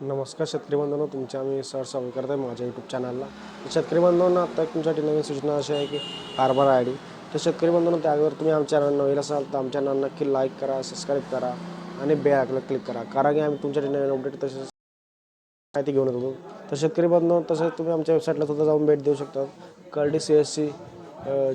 नमस्कार शेतकरी बंधूंनो तुमच्या आम्ही सर स्वागत करत आहे माझ्या यूट्यूब चॅनलला तर शेतकरी बांधवांना आता तुमच्यासाठी नवीन सूचना अशी आहे की फार्मर आय डी तर शेतकरी बांधवांनो त्यावर तुम्ही आमच्या चॅनल नवीन असाल तर आमच्या चॅनल नक्की लाईक करा सबस्क्राईब करा आणि बेल आयकॉनला क्लिक करा. कारण की आम्ही तुमच्यासाठी नवीन अपडेट तसेच माहिती घेऊन येतो तर शेतकरी बंधू तसेच तुम्ही आमच्या वेबसाईटला सुद्धा जाऊन भेट देऊ शकता curdy C S C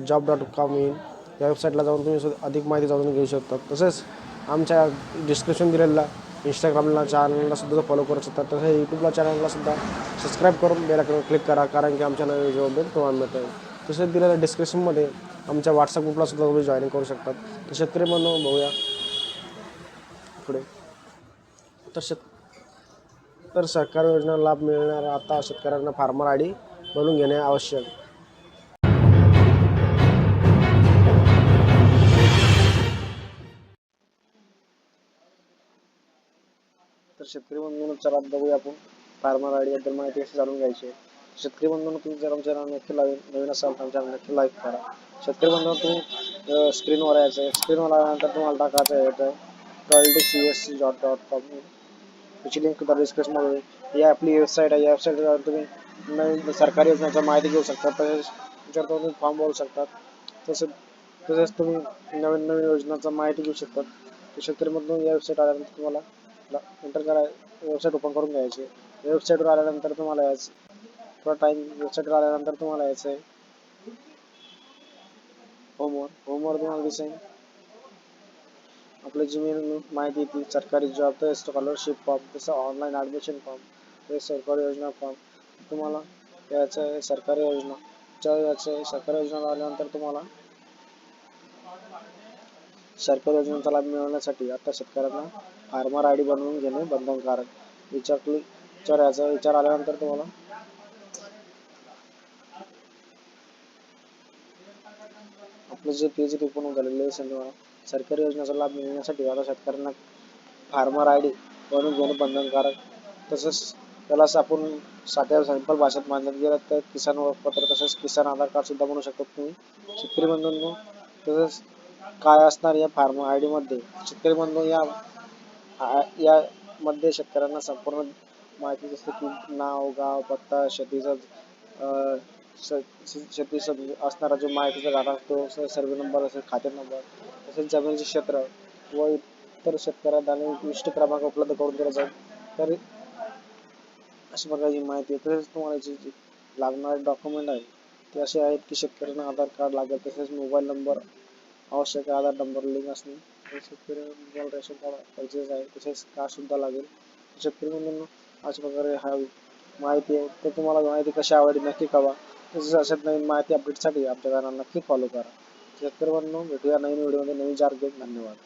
job dot com in या वेबसाईटला जाऊन तुम्ही सुद्धा अधिक माहिती जाऊन घेऊ शकता तसेच आमच्या डिस्क्रिप्शन दिलेला इंस्टाग्रामला चॅनलला सुद्धा फॉलो करू शकता. तसं यूट्यूबला चॅनलला सुद्धा सबस्क्राईब करून बेल आयकॉनवर क्लिक करा कारण की आमच्या नवीन जो अपडेट तुम्हाला मिळतं तसेच दिलेल्या डिस्क्रिप्शनमध्ये आमच्या व्हॉट्सअप ग्रुपला सुद्धा तुम्ही जॉईन करू शकतात तर शेतकरी म्हणून बघूया. पुढे. तर शेत तर सरकारी योजना लाभ मिळणार आता शेतकऱ्यांना फार्मर आय डी बनवून घेणे आवश्यक. तर शेतकरी बंधूंनो चला बघूया आपण. फार्मर आय डी बद्दल माहिती कशी जाणून घ्यायची आहे. शेतकरी बंधूंनो तुम्ही जर आमच्या नक्की लाईक नवीन असाल तर आमच्या नक्की लाईक करा. शेतकरी बंधूंनो तुम्ही स्क्रीनवर यायचं आहे. स्क्रीनवर आल्यानंतर तुम्हाला टाकायचं आहे येतं C S C dot dot com त्याची लिंक तुम्हाला डिस्क्रिप्शनमध्ये ही आपली वेबसाईट आहे. या वेबसाईटवर तुम्ही नवीन सरकारी योजनेची माहिती घेऊ शकता. तसेच त्याच्यावर तुम्ही फॉर्म भरू शकतात तसेच तसेच तुम्ही नवीन नवीन योजनांचा माहिती घेऊ शकतात शेतकरी शेतकरीमधून या वेबसाईट आल्यानंतर तुम्हाला एंटर करा वेबसाईट ओपन करून घ्यायची. वेबसाईटवर आल्यानंतर तुम्हाला यायचं. थोडा टाईम वेबसाईटवर आल्यानंतर तुम्हाला यायचं आहे होमवर होमवर तुम्हाला दिसेल. आपलं जी माहिती येते सरकारी जॉब तर स्कॉलरशिप फॉर्म तसं ऑनलाईन ॲडमिशन फॉर्म ते सरकारी योजना फॉर्म तुम्हाला यायचं आहे सरकारी योजना. च्या याचं आहे सरकारी योजना आल्यानंतर तुम्हाला सरकारी योजनेचा लाभ मिळवण्यासाठी आता शेतकऱ्यांना फार्मर आय डी बनवून घेणे बंधनकारक. विचार विचार याचा विचार आल्यानंतर तुम्हाला? आपलं जे पेज ओपन झालेले सरकारी योजनेचा लाभ मिळवण्यासाठी आता शेतकऱ्यांना फार्मर आय डी बनवून घेणे बंधनकारक. तसंच त्याला असं आपण साध्या सिंपल भाषेत मांडण्यात गेलं तर किसान ओळखपत्र तसंच किसान आधार कार्ड सुद्धा बनवू शकतात तुम्ही शेतकरी बंधूंनो तसंच काय असणार या फार्म आयमध्ये? शेतकरी बंधू या या मध्ये शेतकऱ्यांना संपूर्ण माहिती जसं की नाव गाव पत्ता शेतीचा शेतीचा असणारा जो माहितीचा गाडा असतो सर्वे नंबर असेल खाते नंबर तसेच जमिनीचे क्षेत्र व इतर शेतकऱ्यांना विशिष्ट क्रमांक उपलब्ध करून दिला जाईल. तर अशा प्रकारची माहिती तसेच तुम्हाला जे लागणारे डॉक्युमेंट आहे ते असे आहेत की शेतकऱ्यांना आधार कार्ड लागेल तसेच मोबाईल नंबर आवश्यक आहे आधार नंबर लिंक असणे. शेतकरी रेशन कार्ड गरजेचं आहे. तसेच कार्ड सुद्धा लागेल. शेतकरी म्हणून अशा प्रकारे हा माहिती आहे. तर तुम्हाला माहिती कशी आवडली नक्की कळवा. तसेच अशाच नवीन माहिती अपडेटसाठी आमच्या चॅनल नक्की फॉलो करा. शेतकरी म्हणून भेटूया नवीन व्हिडिओमध्ये नवीन चार घेऊन धन्यवाद.